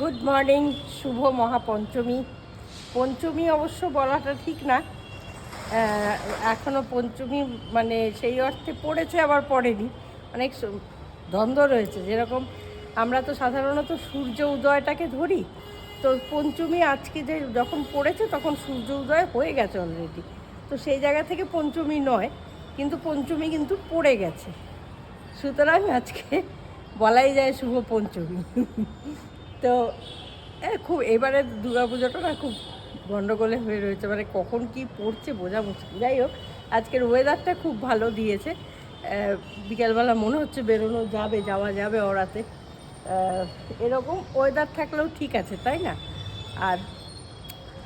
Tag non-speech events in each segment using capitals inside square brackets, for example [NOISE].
Good morning শুভ মহাপঞ্চমী। পঞ্চমী অবশ্য বলাটা ঠিক না। আহ, এখনও পঞ্চমী মানে সেই অর্থে পড়েছে আবার পড়েনি। অনেক দ্বন্দ্ব রয়েছে। যেরকম আমরা তো সাধারণত সূর্য উদয়টাকে ধরি তো পঞ্চমী আজকে যে যখন পড়েছে তখন সূর্য উদয় হয়ে গেছে অলরেডি তো সেই জায়গা থেকে পঞ্চমী নয় কিন্তু পঞ্চমী কিন্তু পড়ে গেছে। সুতরাং আজকে বলাই যায় শুভ পঞ্চমী। তো খুব এবারে পুজোটা না খুব গণ্ডগোলে হয়ে রয়েছে। মানে কখন কি পড়ছে বোঝা মুশকিল। যাই হোক, আজকের ওয়েদারটা খুব ভালো দিয়েছে। বিকেলবেলা মনে হচ্ছে বেরোনো যাবে, যাওয়া যাবে ওরাতে এরকম ওয়েদার থাকলেও ঠিক আছে, তাই না? আর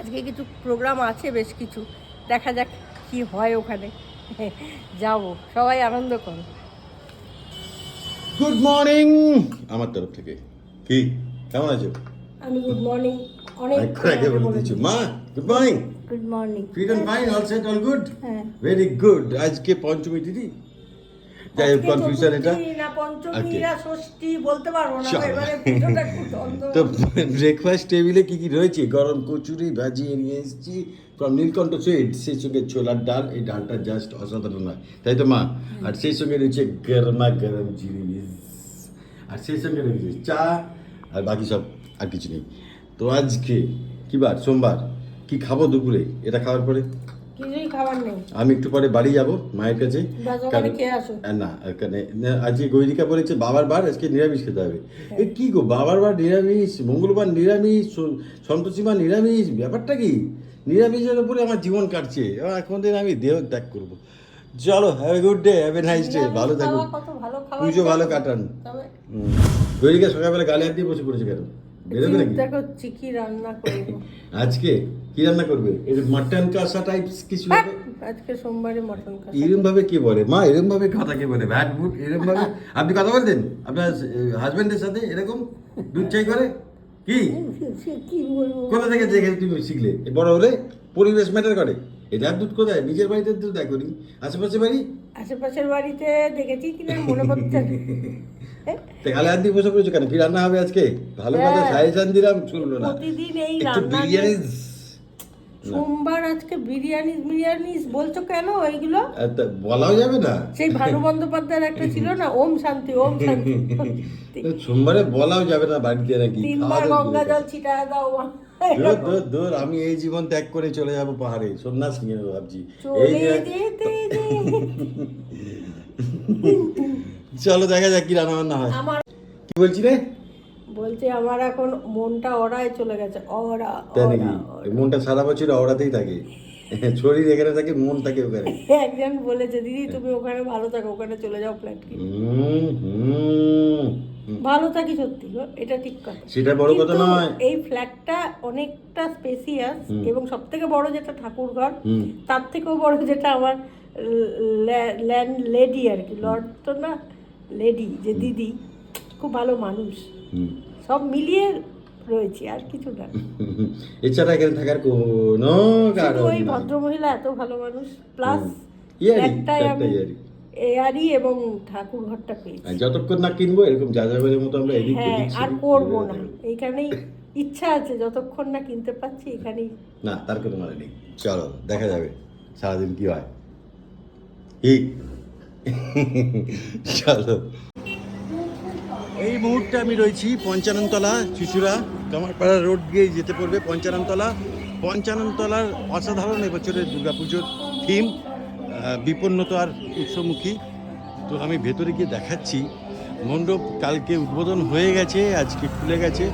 আজকে কিছু প্রোগ্রাম আছে বেশ কিছু। দেখা যাক কি হয় ওখানে। যাব, সবাই আনন্দ করো। গুড মর্নিং আমার তরফ থেকে। কি? কেমন আছো? আমি গুড মর্নিং অনেক আগে বলে দিচ্ছি। মা good morning good morning fit and fine all set all good very good আজকে পঞ্চমী দিদি। যাই হোক কনফিউশন এটা। পঞ্চমী না ষষ্ঠী বলতে পারব না। এবারে পুজোটা খুব দ্বন্দ্ব। তো ব্রেকফাস্ট টেবিলে কি কি রয়েছে? গরম কচুরি ভাজিয়ে নিয়ে এসেছি। ফ্রম নীলকণ্ঠ সুইট সেই সঙ্গে ছোলার ডাল। এই ডালটা জাস্ট অসাধারণ হয়। তাই তো মা? আর সেই সঙ্গে রয়েছে গরমা গরম জিনিস আর সেই সঙ্গে রয়েছে চা। আর বাকি সব আর কিছু নেই। তো আজকে কি বার? সোমবার। কি খাব দুপুরে? এটা খাওয়ার পরে? কিছুই খাবার নেই। আমি একটু পরে বাড়ি যাব মায়ের কাছে। কারণ- না আজকে গৈরিকা বলেছে বাবার বার আজকে নিরামিষ খেতে হবে। এ কি গো বাবার বার নিরামিষ মঙ্গলবার নিরামিষ সন্তোষীমা নিরামিষ ব্যাপারটা কি? নিরামিষের উপরে আমার জীবন কাটছে। এখন দিন আমি দেহ ত্যাগ করব। চলো have a good day have a nice day ভালো থাকুন। পুজো ভালো কাটান। গৈরিকা সকালবেলা গালে হাত দিয়ে বসে পড়েছে কেন? বেরোবে নাকি? চিন্তা করছি কি রান্না করব? [LAUGHS] আজকে কি রান্না করবে? এর মাটন কাঁসা টাইপস কিছু হবে? আজকে সোমবারে মটন খাব এরম ভাবে কে বলে? মা এরম ভাবে কথা কে বলে? ভ্যাট বুট এরম ভাবে [LAUGHS] আপনি কথা বলতেন? আপনার হাজবেন্ডের সাথে এরকম দুধ চাই করে? কি? কি বলব? কোথা থেকে দেখে তুমি শিখলে? বড় হলে পরিবেশ ম্যাটার করে। এটা দুধ কোথায়? নিজের বাড়িতে দুধ দেখনি আশেপাশে বাড়ি? আশেপাশের বাড়িতে দেখেছি কিনা মনে পড়ছে না। [LAUGHS] তা গালে হাত দিয়ে বসে পড়েছো কেন? কি রান্না হবে আজকে? ভালো কথা হ্যাঁ। সাজেশন দিলাম শুনলো না। প্রতিদিন এই রান্না বিরিয়ানি সোমবার আজকে বিরিয়ানি বিরিয়ানি বলছো কেন এইগুলো? বলাও যাবে না। সেই ভানু বন্দ্যোপাধ্যায়ের একটা ছিল না ওম শান্তি ওম শান্তি। [LAUGHS] সোমবারে বলাও যাবে না বাড়িতে নাকি। তিনবার গঙ্গা জল ছিটায় দাও। দূর, দূর, দূর, আমি এই জীবন ত্যাগ করে চলে যাব পাহাড়ে। সন্ন্যাস নিয়ে ভাবছি। এই চলে দেখা যাক কি রান্না বান্না হয় কি বলছি রে? বলছে আমার এখন মনটা অড়ায় চলে গেছে অড়া তাই নাকি? মনটা সারা বছর ওড়াতেই থাকে। শরীর এখানে থাকে মন থাকে ওখানে। একজন বলেছে দিদি তুমি ওখানে ভালো থাকো ওখানে চলে যাও ফ্ল্যাট হুম, হুম। ভালো থাকি সত্যি এটা ঠিক কথা। সেটা বড় কথা নয়। এই ফ্ল্যাটটা অনেকটা স্পেসিয়াস এবং সব থেকে বড় যেটা ঠাকুর ঘর তার থেকেও বড় যেটা আমার ল্যান্ড লেডি আর কি লর্ড তো না লেডি যে দিদি খুব ভালো মানুষ। সব মিলিয়ে রয়েছে আর কিছু না। [LAUGHS] এছাড়া এখানে থাকার কোনো কারণ ওই। ভদ্রমহিলা এত ভালো মানুষ প্লাস একটাই আমি ইয়ারি। এয়ারি এবং ঠাকুর ঘরটা পেয়েছি যতক্ষণ না কিনবো এরকম যাযাবরের মতো আমরা এদিক হ্যাঁ আর করব না। এইখানেই ইচ্ছা আছে যতক্ষণ না কিনতে পারছি এখানেই। না তার কোনো মানে নেই। চলো দেখা যাবে। সারাদিন কি হয়? ঠিক [LAUGHS] চলো। এই মুহূর্তে আমি রয়েছি পঞ্চাননতলা শিশুরা। কামারপাড়া রোড দিয়ে যেতে পড়বে পঞ্চাননতলা। পঞ্চাননতলার অসাধারণ এবছরের দুর্গাপুজোর থিম বিপন্নতা আর উৎসমুখী। তো আমি ভেতরে গিয়ে দেখাচ্ছি, মণ্ডপ কালকে উদ্বোধন হয়ে গেছে, আজকে খুলে গেছে।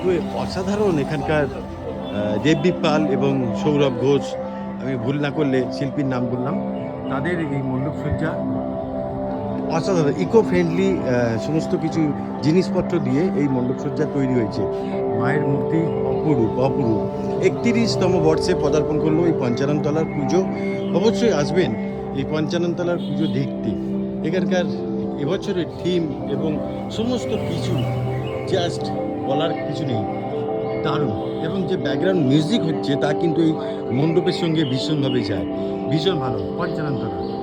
তো অসাধারণ এখানকার দেবী পাল এবং সৌরভ ঘোষ। আমি ভুল না করলে শিল্পীর নাম বললাম। তাদের এই মণ্ডপ সজ্জা অসাধারণ ইকো ফ্রেন্ডলি সমস্ত কিছু জিনিসপত্র দিয়ে এই মণ্ডপসজ্জা তৈরি হয়েছে। মায়ের মূর্তি অপরূপ অপরূপ। একত্রিশতম বর্ষে পদার্পণ করল এই পঞ্চাননতলার পুজো। অবশ্যই আসবেন এই পঞ্চাননতলার পুজো দেখতে। এখানকার এবছরের থিম এবং সমস্ত কিছু জাস্ট বলার কিছু নেই। দারুণ। এবং যে ব্যাকগ্রাউন্ড মিউজিক হচ্ছে তা কিন্তু এই মণ্ডপের সঙ্গে ভীষণভাবে যায়। ভীষণ ভালো, পঞ্চাননতলা।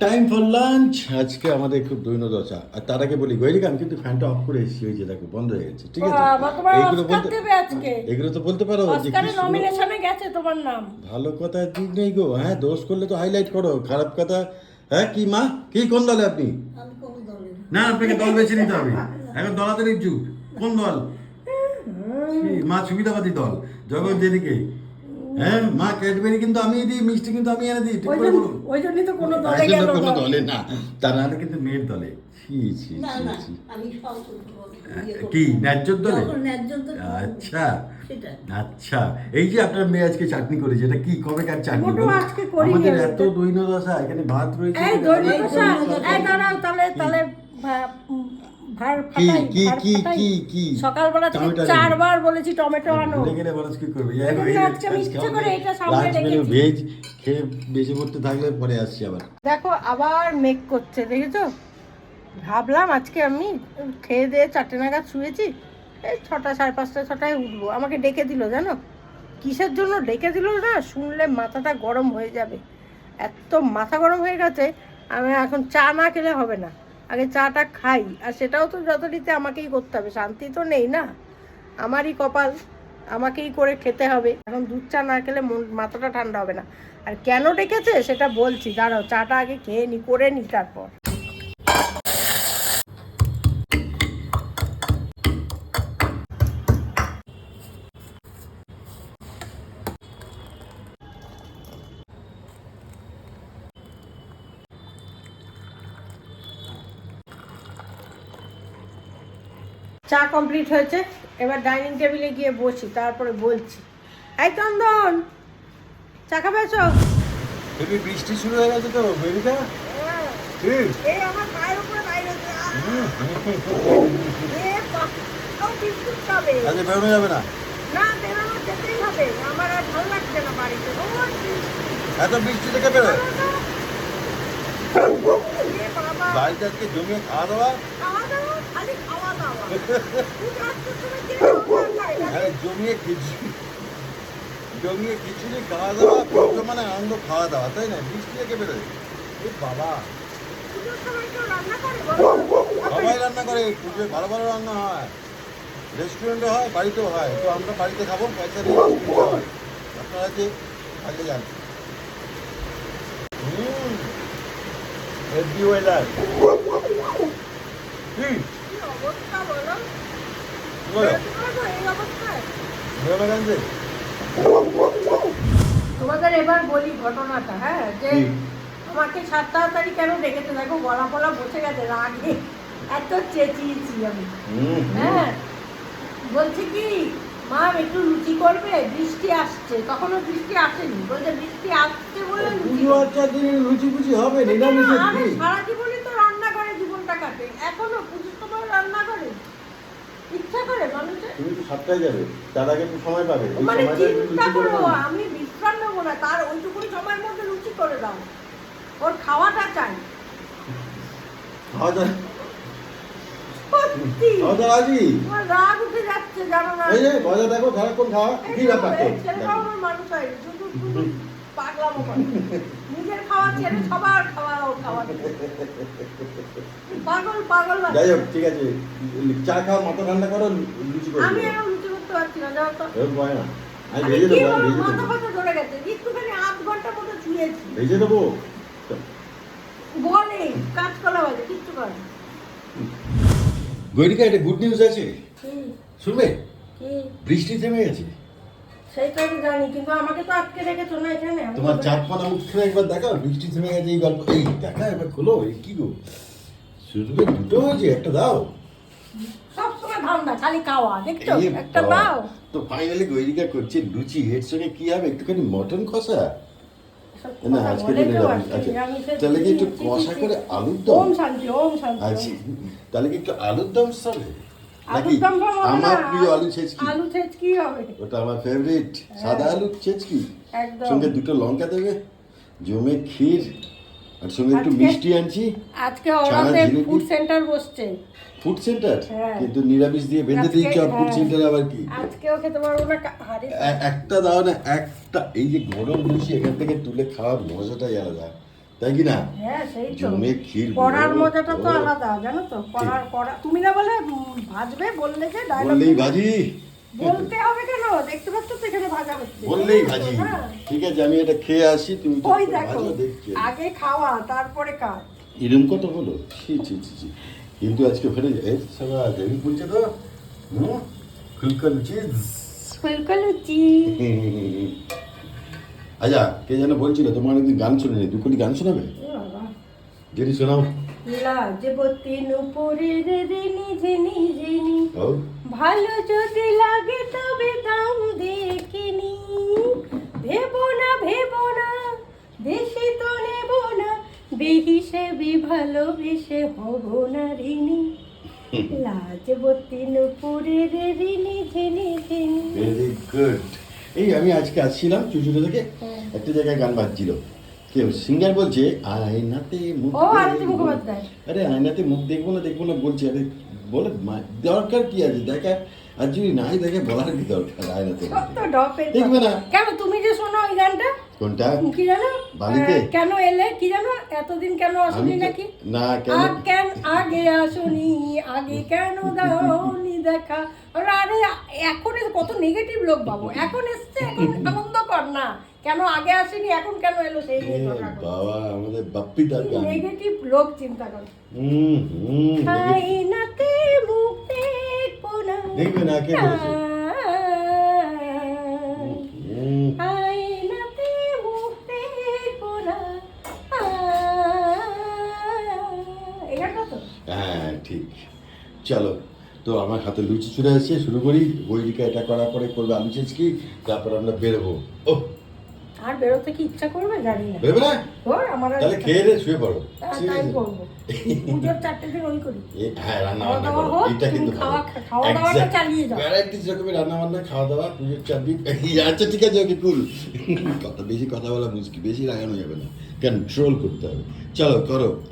টাইম ফর লাঞ্চ আজকে আমাদের খুব দৈন্য দশা আর তার আগে বলি গৈরিকা আমি কিন্তু ফ্যানটা অফ করে এসেছি ওই যে দেখো বন্ধ হয়ে গেছে ঠিক আছে? অস্কার বলতে এগুলো তো বলতে পারো যে কি নমিনেশনে গেছে তোমার নাম। ভালো কথা ঠিক নেই গো হ্যাঁ দোষ করলে তো হাইলাইট করো খারাপ কথা হ্যাঁ কি মা? কি কোন দলে আপনি? না। আপনাকে দল বেছে নিতে হবে। এখন দলাতে ইচ্ছুক কোন দল? [LAUGHS] কি, মা সুবিধাবাদী দল জগৎ যেদিকে। হ্যাঁ মা ক্যাডবেরি কিন্তু আমি দিই মিষ্টি কিন্তু আমি এনে দিই ঠিক ওই করে বলুন। ওই জন্যই তো কোনো দলে গেল কোনো না। দলে না তা নাহলে কিন্তু মেয়ের দলে। ছি ছি না না আমি ইয়ে কি ন্যায্যর দলে? ন্যায্য তো আচ্ছা। আচ্ছা এই যে আপনার মেয়ে আজকে চাটনি করেছে এটা কি কবে কার চাটনি আমাদের এত দৈন্য দশা এখানে ভাত রয়েছে এই দৈন্য দশা এই দাঁড়াও তাহলে তাহলে ভার ফাটাই কি কি কি কি? সকালবেলা থেকে চারবার বলেছি টমেটো আনো। গেলে মানুষ কি করবে? এই জন্য আজকে আমি ইচ্ছে করে এটা সামনে রেখেছি। ভেজ খেয়ে বেঁচে পড়তে থাকলে পরে আসছি আবার। দেখো আবার মেক করছে দেখেছ? ভাবলাম আজকে আমি খেয়ে দিয়ে চারটে নাগাদ শুয়েছি এই ছটা সাড়ে পাঁচটা ছটায় উঠবো। আমাকে ডেকে দিল জানো? কিসের জন্য ডেকে দিল না? শুনলে মাথাটা গরম হয়ে যাবে। এত মাথা গরম হয়ে গেছে আমি এখন চা না খেলে হবে না। আগে চাটা খাই, আর সেটাও তো যথারীতি আমাকেই করতে হবে, শান্তি তো নেই না। আমারই কপাল, আমাকেই করে খেতে হবে। এখন দুধ চা না খেলে মন, মাথাটা ঠান্ডা হবে না। আর কেন ডেকেছে সেটা বলছি, দাঁড়াও, চাটা আগে খেয়ে নি, করে নি তারপর। চা কমপ্লিট হয়েছে এবার ডাইনিং টেবিলে গিয়ে বসি তারপরে বলছি এই চন্দন চা খাবে এসো? হেবি বৃষ্টি শুরু হয়ে গেছে তো বেরিটা এই। আমার পায়ের উপরে বাইরে। আজকে বেরোনো যাবে না? না বেরোনো যেতেই হবে। আমার আর ভালো লাগছে না বাড়িতে। এত বৃষ্টি থেকে বেরোয়? বাবা, বাড়িতে আজকে জমিয়ে খাওয়া দাওয়া? আরে জমিয়ে খিচুড়ি। জমিয়ে খিচুড়ি খাওয়া দাওয়া মানে আনন্দ খাওয়া দাওয়া তাই না? বৃষ্টি থেকে বেরোয়। বাবা? সবাই রান্না করে পুজোয় ভালো ভালো রান্না হয়। রেস্টুরেন্টে হয় বাড়িতেও হয়। তো আমরা বাড়িতে খাব পয়সা দিয়ে রেস্টুরেন্টে হয়। আপনারা যে আগে যান। হুম। হেভি ওয়েদার কি? তোমাদের এবার বলি ঘটনাটা হ্যাঁ? যে? আমাকে সাত তাড়াতাড়ি কেন ডেকেছে? দেখো গলা ফলা বসে গেছে রাগে। এত চেঁচিয়েছি আমি। হ্যাঁ? বলছি কি মা একটু লুচি করবে বৃষ্টি আসছে। তখনও বৃষ্টি আসেনি। বলছে বৃষ্টি আসছে বলে লুচি পুজো আচ্ছা দিনে লুচি ফুচি হবে নিরামিষের দিন। সারা জীবনই তো রান্না করে জীবনটা কাটে। এখনও পুজোর সময় রান্না করে ইচ্ছা করে মানুষের তুমি তো সাতটায় যাবে। তার আগে একটু সময় পাবে। মানে সময়টা একটু চিন্তা লুচি করে করো নাও। আমি বিশ্রাম নেব না। তার ওইটুকুনি সময়ের মধ্যে লুচি করে দাও। ওর খাওয়াটা চাই। খাওয়া দাওয়া আমার রাগ উঠে যাচ্ছে জানো না। এই যে গজা দেখো সারাক্ষণ খাওয়া কি ব্যাপার তো আমার মানুষ হয় শুধু শুধু পাগলামো করে। নিজের খাওয়া ছেড়ে সবার খাওয়া খাওয়া পাগল পাগল লাগে। যাই হোক ঠিক আছে। চা খাও মাথা ঠান্ডা করো লুচি করে আমি এখন লুচি করতে পারছি না যাও তো। এরকম হয় না। আমি ভেজে দেবো ভেজে মাথা দেবো। ধরে গেছে একটুখানি আধ ঘণ্টা মতো শুয়েছি ভেজে দেবো বলে কাঁচকলা বাজে কিচ্ছু করে না। গৈরিকা একটা গুড নিউজ আছে? শুনবে? বৃষ্টি থেমে গেছে। সেইটা আমি জানি কিন্তু আমাকে তো আটকে রেখেছো না এখানে। তোমার তো- চাপ পানা মুখখানে একবার দেখাও বৃষ্টি থেমে গেছে এই গল্প এই দেখা একবার খোলো এই কি গো? শুধু দুটো হয়েছে একটা দাও। সবসময় ধান্দা খালি খাওয়া দেখছ? একটা দাও। তো ফাইনালি গৈরিকা করছে লুচি এর সঙ্গে কি হবে? একটুখানি মটন কষা? না আজকে নিরামিষ। আচ্ছা তাহলে কি একটু কষা করে আলুর দম? ওম শান্তি ওম শান্তি। আচ্ছা তাহলে কি একটু আলুর দম সবে আমার প্রিয় আলু ছেচকি? আলু ছেচকি হবে। ওটা আমার ফেভারিট সাদা আলু ছেচকি। একদম। সঙ্গে দুটো লঙ্কা দেবে জমে ক্ষীর আর সঙ্গে একটু মিষ্টি আনছি। আজকে ছানা ফুড সেন্টার বসছে। ফুড সেন্টার হ্যাঁ। কিন্তু নিরামিষ দিয়ে বেঁধে দিয়েছে আর ফুড। সেন্টার আবার কি? আজকেও খেতে পারব না একটা দাও না একটা। এই যে গরম লুচি এখান থেকে তুলে খাওয়ার মজাটাই আলাদা। তাই কি না? হ্যাঁ জমে ক্ষীর করার মজাটা তো আলাদা জানো তো? করার করা তুমি না বলে ভাজবে বললে যে ডায়লগ বললেই ভাজি। বলতে হবে কেন? দেখতে পাচ্ছ তো এখানে ভাজা হচ্ছে। বললেই ভাজি। হ্যাঁ। ঠিক আছে আমি এটা খেয়ে আসি তুমি তো ওই দেখো আগে খাওয়া তারপরে কাজ। এরম কত হলো ছি ছি ছি ছি। কিন্তু আজকে এই সবা করছে তো। হুম? খুলকল চিজ। ফুলকো লুচি আচ্ছা কে যেন বলছিল তোমার একদিন গান শুনে নি দুকলি গান শোনাবে? যদি শোনাও। লাজবতী নুপুরের রিনি ঝিনি ঝিনি ও ভালো যদি লাগে তবে দাম দেখিনি ভেব না ভেব না বেশি তো নেব না বেহিসেবি ভালোবেসে হব না ঋণী। [LAUGHS] লাজবতী নুপুরের ঋণী ঝিনি ঝিনি ভেরি গুড এই আমি আজকে আসছিলাম চুচুড়ে থেকে। হ্যাঁ। একটা জায়গায় গান বাজছিল। কেউ সিঙ্গার বলছে আয়নাতে মুখ ও, আরতি মুখোপাধ্যায়। আরে আয়নাতে মুখ দেখব না দেখব না বলছে আরে বলে দরকার কি আছে? দেখা আর যদি নাই দেখে বলার কি দরকার আয়নাতে দেখবে না। কেন তুমি যে শোনো ওই গানটা? কোনটা? কি জানো? বালিতে? কেন এলে? কি জানো? এতদিন কেন আসনি নাকি? না কেন? কেন আগে আসুনি? আগে কেন দাওনি দেখা? আরে এখন কত নেগেটিভ লোক পাবো এখন এসছে এখন আনন্দ কর না। কেন আগে আসেনি এখন কেন এলো সেই বাবা আমাদের বাপ্পি গান। নেগেটিভ লোক চিন্তা কর। হুম হুম আইনাতে মুখ দেখব না দেখবে না কে বলেছে? মুখ না এটা তো হ্যাঁ ঠিক। চলো তো আমার হাতে লুচি চলে আসছে শুরু করি। বইরিকা এটা করার পরে করবে আলু চেচকি তারপর আমরা বেরোবো। ও আর বেরোতে কি ইচ্ছা করবে? জানি না। বেরোবে না? ওর আমার তাহলে খেয়ে রে শুয়ে পড়ো। তাই করব। পুজোর চারটে দিন ওই করি। হ্যাঁ রান্না বান্না এটা কিন্তু খাওয়া- খাওয়া দাওয়াটা চালিয়ে যাও। ভ্যারাইটিস রকমের রান্না বান্না খাওয়া দাওয়া পুজোর চার দিন। আচ্ছা ঠিক আছে ওকে কুল কথা বেশি কথা বলা মুশকিল বেশি লাগানো যাবে না। কন্ট্রোল করতে হবে। চলো করো।